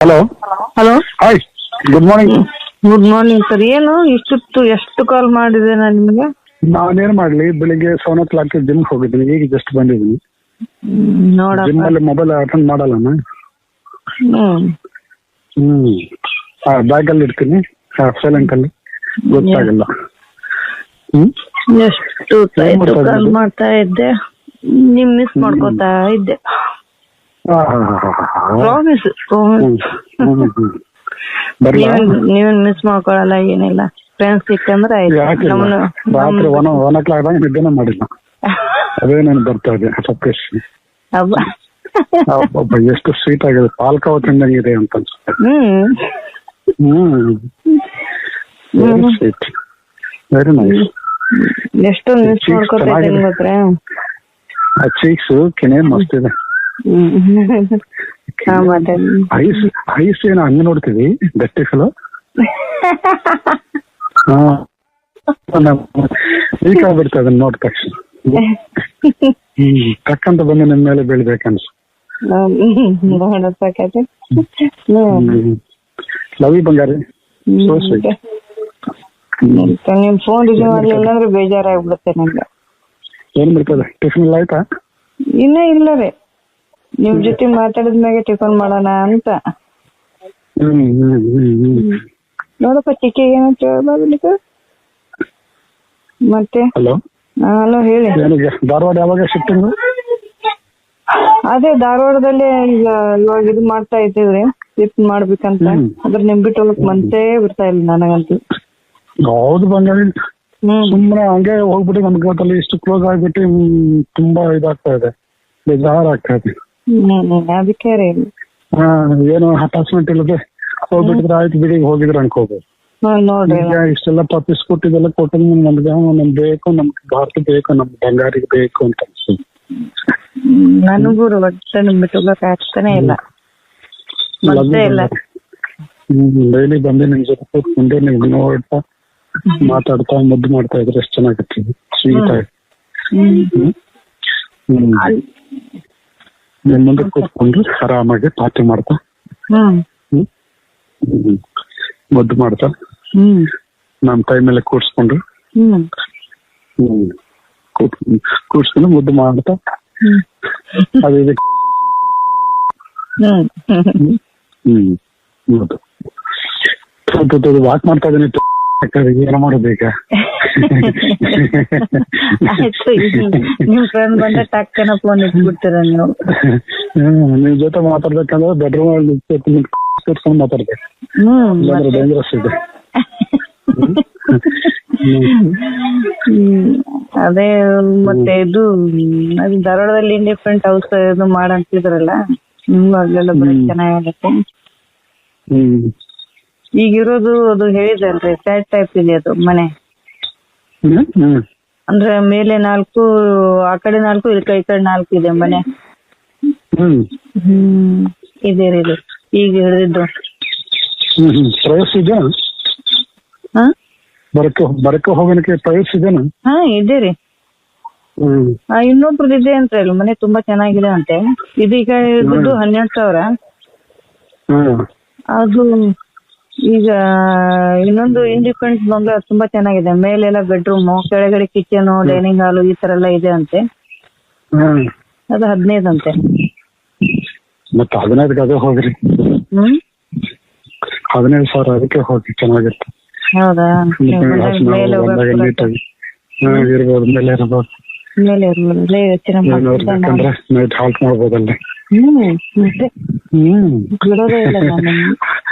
Hello hello hi good morning good morning sir ಏನು? ಇಷ್ಟೊತ್ತು ಎಷ್ಟು ಕಾಲ್ ಮಾಡಿದೆ ನಾನು ನಿಮಗೆ? ನಾನೇನ್ ಮಾಡ್ಲಿ ಬೆಳಿಗ್ಗೆ ಸೆವೆನ್ ಓ ಕ್ಲಾಕ್ ಜಿಮ್ ಹೋಗಿದ್ದೀನಿ. ಈಗ ಜಸ್ಟ್ ಬಂದಿದ್ದೀನಿ. ಜಿಮ್ ಅಲ್ಲಿ ಮೊಬೈಲ್ ಅಟೆಂಡ್ ಮಾಡಲ್ಲ ಹ್ಮ್. ಬ್ಯಾಗ್ ಅಲ್ಲಿ ಇಡ್ತೀನಿ. ಸೈಲೆಂಟ್ ಅಲ್ಲಿ. ಗೊತ್ತಾಗಲ್ಲ. ಎಷ್ಟು ಕಾಲ್ ಮಾಡ್ತಾ ಇದ್ದೆ. ನಿಮ್ ಮಿಸ್ ಮಾಡ್ಕೊತಾ ಇದ್ದೆ. ಪ್ರಾಮಿಸ್. ಬರ್ಲಾ? ನೀವೇನ್ ಮಿಸ್ ಮಾಡ್ಕೊಳಲ್ಲ ಏನಿಲ್ಲ. ಫ್ರೆಂಡ್ಸ್ ಸಿಕ್ಕಂದ್ರೆ ರಾತ್ರಿ ಒನ್ ಒನ್ ಓ ಕ್ಲಾಕ್ ದಾಗ ನಿದ್ದೆನೇ ಮಾಡಿಲ್ಲ. ಅದೇ ನಾನು ಬರ್ತಾ ಇದೆ ಅಬ್ಬಬ್ಬ, ಎಷ್ಟು ಸ್ವೀಟ್ ಆಗಿದೆ. ಪಾಲ್ಕಾವ ತಿಂದಂಗಿದೆ ಅಂತ ಅನ್ಸುತ್ತೆ. ಹ್ಮ್. ಸ್ವೀಟ್ ವೆರಿ ನೈಸ್ ಎಷ್ಟೊಂದು ಮಿಸ್ ಮಾಡ್ಕೊತಾ. ಇದ್ದೀನಿ ಗೊತ್ತಾ? ಆ ಚೀಕ್ಸ್ ಕೆನೆ ಮಸ್ತ್ ಇದೆ. ಐಸ್ ಐಸ್ ಏನೋ ಹಂಗ ನೋಡ್ತೀವಿ ಗಟ್ಟಿಸಲು ಹಾ ವೀಕ್ ಆಗ್ಬಿಡ್ತದೆ ಅದನ್ನ ನೋಡ್ ತಕ್ಷಣ ತಕ್ಕಂತ ಬಂದು ನಿಮ್ ಮೇಲೆ ಬೀಳ್ಬೇಕನ್ಸ ಲವಿ ಬಂಗಾರಿ So sweet. ಮತ್ತೆ ನಿಮ್ ಫೋನ್ ರಿಸೀವ್ ಮಾಡ್ಲಿಲ್ಲ ಅಂದ್ರೆ ಬೇಜಾರಾಗ್ಬಿಡುತ್ತೆ ನಂಗೆ ಏನ್ ಬಿಡ್ತದೆ ಟಿಫಿನ್ ಎಲ್ಲ ಆಯ್ತಾ ಇನ್ನೂ ಇಲ್ಲ ರೀ ನಿಮ್ ಜೊತೆ ಮಾತಾಡಿದ್ಮ್ಯಾಗೆ ಟಿಫನ್ ಮಾಡೋಣ ಅಂತ. ನೋಡಪ್ಪ ಚಿಕ್ಕಿ ಏನಂತ ಹೇಳ್ಬಾರ್ದು ಮತ್ತೆ? ಹಲೋ? ಹಲೋ ಹೇಳಿ. ಧಾರವಾಡ ಯಾವಾಗ ಶಿಫ್ಟಿಂಗ್ ಅದೇ ಧಾರವಾಡದಲ್ಲಿ ಈಗ ಇವಾಗ ಇದು ಮಾಡ್ತಾ ಇದ್ದೀವಿ ಶಿಫ್ಟ್ ಮಾಡ್ಬೇಕಂತ. ಅಂದ್ರೆ ನಿಮ್ ಬಿಟ್ಟು ಹೋಗಕ್ ಮನ್ಸೇ ಬರ್ತಾ ಇಲ್ಲ ನನಗಂತೂ. ಹೌದು ಬಂಗಾಳಿ ಸುಮ್ಮನೆ ಹಂಗೆ ಹೋಗ್ಬಿಟ್ಟು ನಮ್ಗೆ ಇವತ್ತಲ್ಲಿ ಇಷ್ಟು ಕ್ಲೋಸ್ ಆಗ್ಬಿಟ್ಟು ತುಂಬಾ ಇದಾಗ್ತಾ ಇದೆ. ಬೇಜಾರಾಗ್ತಾ ಇದೆ. ಅದಕ್ಕೆ ರೀ. ಹಾ ಏನು ಅಟ್ಯಾಚ್ಮೆಂಟ್ ಇಲ್ಲದೆ ಹೋಗ್ಬಿಟ್ಟಿದ್ರೆ ಆಯ್ತು ಬಿಡಿ ಹೋಗಿದ್ರೆ ಅನ್ಕೋಬಹುದು ಹ್ಮ್ ನೋಡ್ರಿ. ಈಗ ಇಷ್ಟೆಲ್ಲ ಪರ್ಪಿಸ್ ಕೊಟ್ಟಿದ್ದೆಲ್ಲ ಕೊಟ್ಟು ನಮ್ಗೆ ನಮ್ ಬೇಕು ನಮ್ ಭಾರತ ಬೇಕು ನಮ್ ಬಂಗಾರಿಗೆ ಬೇಕು ಅಂತ ಅನ್ಸುತ್ತೆ. ನನಗೂ ಒಟ್ಟೆ ನಿಮ್ ಆಗ್ತಾನೆ ಇಲ್ಲ. ಇಲ್ಲ. ಡೈಲಿ ಬಂದು ನಿಮ್ ಜೊತೆ ಕೂತ್ಕೊಂಡು ನೀವು ನೋಡ್ತಾ ಮಾತಾಡ್ತಾ ಮುದ್ದು ಮಾಡ್ತಾ ಇದ್ರೆ ಎಷ್ಟು ಚೆನ್ನಾಗಿರ್ತೀವಿ. ಸ್ವೀಟ್ ಆಗಿ. ಮುಂದೆ ಕೂತ್ಕೊಂಡು ಆರಾಮಾಗಿ ಪಾರ್ಟಿ ಮಾಡ್ತಾ. ಮುದ್ದು ಮಾಡ್ತಾ. ಹ್ಮ್. ನಮ್ ಕೈ ಮೇಲೆ ಕೂರ್ಸ್ಕೊಂಡು. ಹ್ಮ್. ಹ್ಮ್. ಕೂತ್ ಕೂರ್ಸ್ಕೊಂಡು ಮುದ್ದು ಮಾಡ್ತಾ. ಹ್ಮ್. ಅದು ಹ್ಮ್. ವಾಕ್ ಮಾಡ್ತಾ ಇದೀನಿ ಏನು ಮಾಡೋದು ಈಗ ಆಯ್ತು ನಿಮ್ ಫ್ರೆಂಡ್ ಬಂದ ಟಕ್ಕನ ಫೋನ್ ಇಟ್ಬಿಡ್ತೀರ ನೀವು. ನಿಮ್ ಜೊತೆ ಮಾತಾಡ್ಬೇಕಂದ್ರೆ ಬೆಡ್ರೂಮ್ ಅಲ್ಲಿ ಕೂತ್ಕೊಂಡು ಮಾತಾಡ್ಬೇಕು. ಇಲ್ಲಾಂದ್ರೆ ಡೇಂಜರಸ್ ಇದೆ. ಅದೇ ಮತ್ತೆ ಇದು ಅದು ಧಾರವಾಡದಲ್ಲಿ ಡಿಫ್ರೆಂಟ್ ಹೌಸ್ ಇದು ಮಾಡಂತಿದ್ರಲ್ಲ ನಿಮ್ಗೂ ಅಲ್ಲೆಲ್ಲ ಬರೀ ಹ್ಮ್. ಈಗಿರೋದು ಈಗ ಇರೋದು ಅದು ಹೇಳಿದಲ್ರಿ ಫ್ಲಾಟ್ ಟೈಪ್ ಇದೆ ಅದು ಮನೆ. ಅಂದ್ರೆ ಮೇಲೆ ನಾಲ್ಕು ಆ ಕಡೆ ನಾಲ್ಕು ಈ ಕಡೆ ಈ ಕಡೆ ನಾಲ್ಕು ಇದೆ ಮನೆ. ಹ್ಮ್. ಇದೆ ಇದು ಈಗ ಹಿಡಿದಿದ್ದು. ಪ್ರೈಸ್ ಇದೆಯಾ? ಹಾ? ಬರಕ್ಕೆ ಬರಕ್ಕೆ ಹೋಗೋಣಕ್ಕೆ ಪ್ರೈಸ್ ಇದೆನಾ ಹಾ ಇದೆ ರೀ. ಇನ್ನೊಬ್ರದ್ದು ಇದೆ ಅಂತ ಹೇಳಿ ಮನೆ ತುಂಬಾ ಚೆನ್ನಾಗಿದೆ ಅಂತೆ. ಇದೀಗ ಇರೋದು ಹನ್ನೆರಡು ಸಾವಿರ. ಹ್ಮ್. ಅದು ಈಗ ಇನ್ನೊಂದು ಇಂಡಿಪೆಂಡೆಂಟ್ ಬಂಗ್ಲೆ ತುಂಬಾ ಚೆನ್ನಾಗಿದೆ. ಮೇಲೆಲ್ಲ ಬೆಡ್ರೂಮ್ ಕೆಳಗಡೆ ಕಿಚನ್ ಡೈನಿಂಗ್ ಹಾಲ್ ಈ ತರ ಎಲ್ಲ ಇದೆ ಅಂತೆ. ಅದು ಹದಿನೈದು ಅಂತೆ. ಮತ್ತೆ ಹದಿನೈದಕ್ಕೆ ಅದೇ ಹೋಗ್ರಿ. ಹದಿನೈದು ಸಾವಿರ ಅದಕ್ಕೆ ಹೋಗಿ ಚೆನ್ನಾಗಿರುತ್ತೆ. ಹೌದಾ? ಮೇಲೆ ಇರ್ಬೋದು ಇರ್ಬೋದು. ಇರ್ಬೋದು. ಯೋಚನೆ ನೈಟ್ ಹಾಲ್ಟ್ ಮಾಡ್ಬೋದಲ್ಲಿ ಹ್ಮ್